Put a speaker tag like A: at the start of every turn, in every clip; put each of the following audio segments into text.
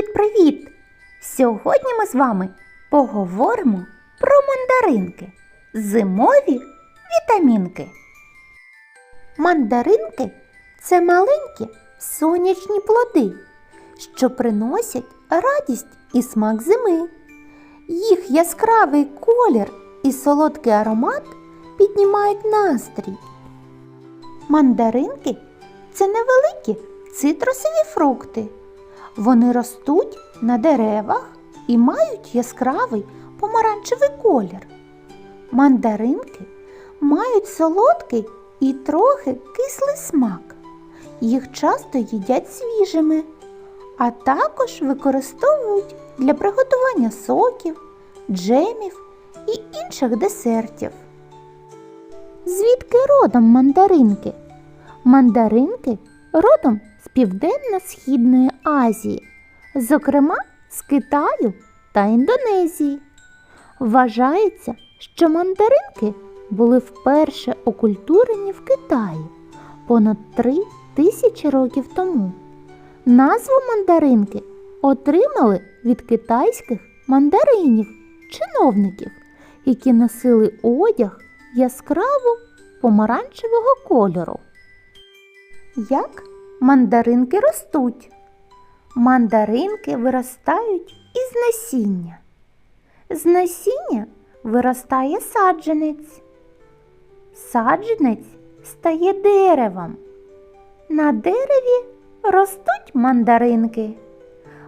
A: Привіт-привіт! Сьогодні ми з вами поговоримо про мандаринки. Зимові вітамінки. Мандаринки це маленькі сонячні плоди, що приносять радість і смак зими. Їх яскравий колір і солодкий аромат піднімають настрій. Мандаринки це невеликі цитрусові фрукти. Вони ростуть на деревах і мають яскравий помаранчевий колір. Мандаринки мають солодкий і трохи кислий смак. Їх часто їдять свіжими, а також використовують для приготування соків, джемів і інших десертів. Звідки родом мандаринки? Мандаринки родом Південно-Східної Азії, зокрема з Китаю та Індонезії. Вважається, що мандаринки були вперше окультурені в Китаї понад три тисячі років тому. Назву мандаринки отримали від китайських мандаринів, чиновників, які носили одяг яскраво помаранчевого кольору. Як мандаринки ростуть? Мандаринки виростають із насіння. З насіння виростає саджанець. Саджанець стає деревом. На дереві ростуть мандаринки.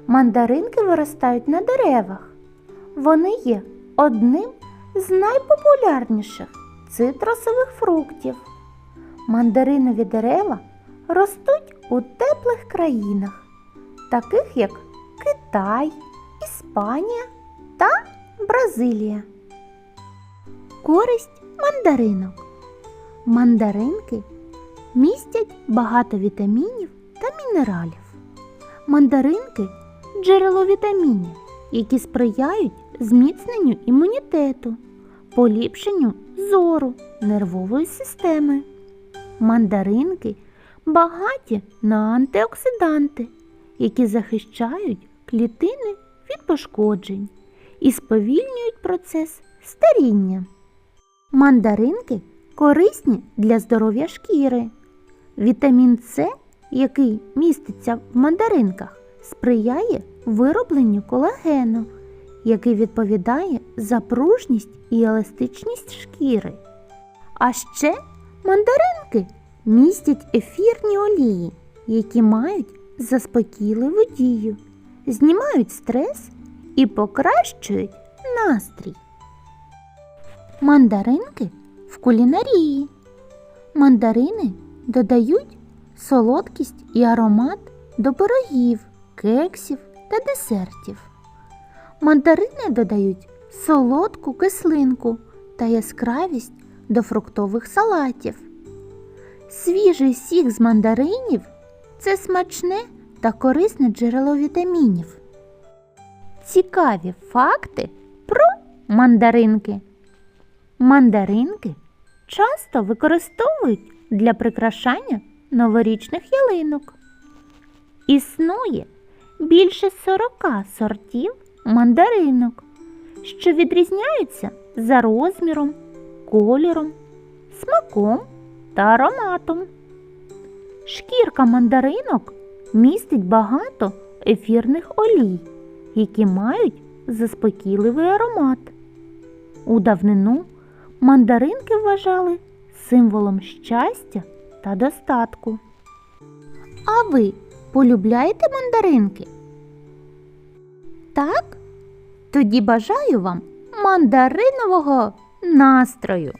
A: Мандаринки виростають на деревах. Вони є одним з найпопулярніших цитрусових фруктів. Мандаринові дерева ростуть у теплих країнах, таких як Китай, Іспанія та Бразилія. Користь мандаринок. Мандаринки містять багато вітамінів та мінералів. Мандаринки джерело вітамінів, які сприяють зміцненню імунітету, поліпшенню зору, нервової системи. Мандаринки багаті на антиоксиданти, які захищають клітини від пошкоджень і сповільнюють процес старіння. Мандаринки корисні для здоров'я шкіри. Вітамін С, який міститься в мандаринках, сприяє виробленню колагену, який відповідає за пружність і еластичність шкіри. А ще мандаринки містять ефірні олії, які мають заспокійливу дію, знімають стрес і покращують настрій. Мандаринки в кулінарії. Мандарини додають солодкість і аромат до пирогів, кексів та десертів. Мандарини додають солодку кислинку та яскравість до фруктових салатів. Свіжий сік з мандаринів це смачне та корисне джерело вітамінів. Цікаві факти про мандаринки. Мандаринки часто використовують для прикрашання новорічних ялинок. Існує більше 40 сортів мандаринок, що відрізняються за розміром, кольором, смаком та ароматом. Шкірка мандаринок містить багато ефірних олій, які мають заспокійливий аромат. У давнину мандаринки вважали символом щастя та достатку. А ви полюбляєте мандаринки? Так? Тоді бажаю вам мандаринового настрою.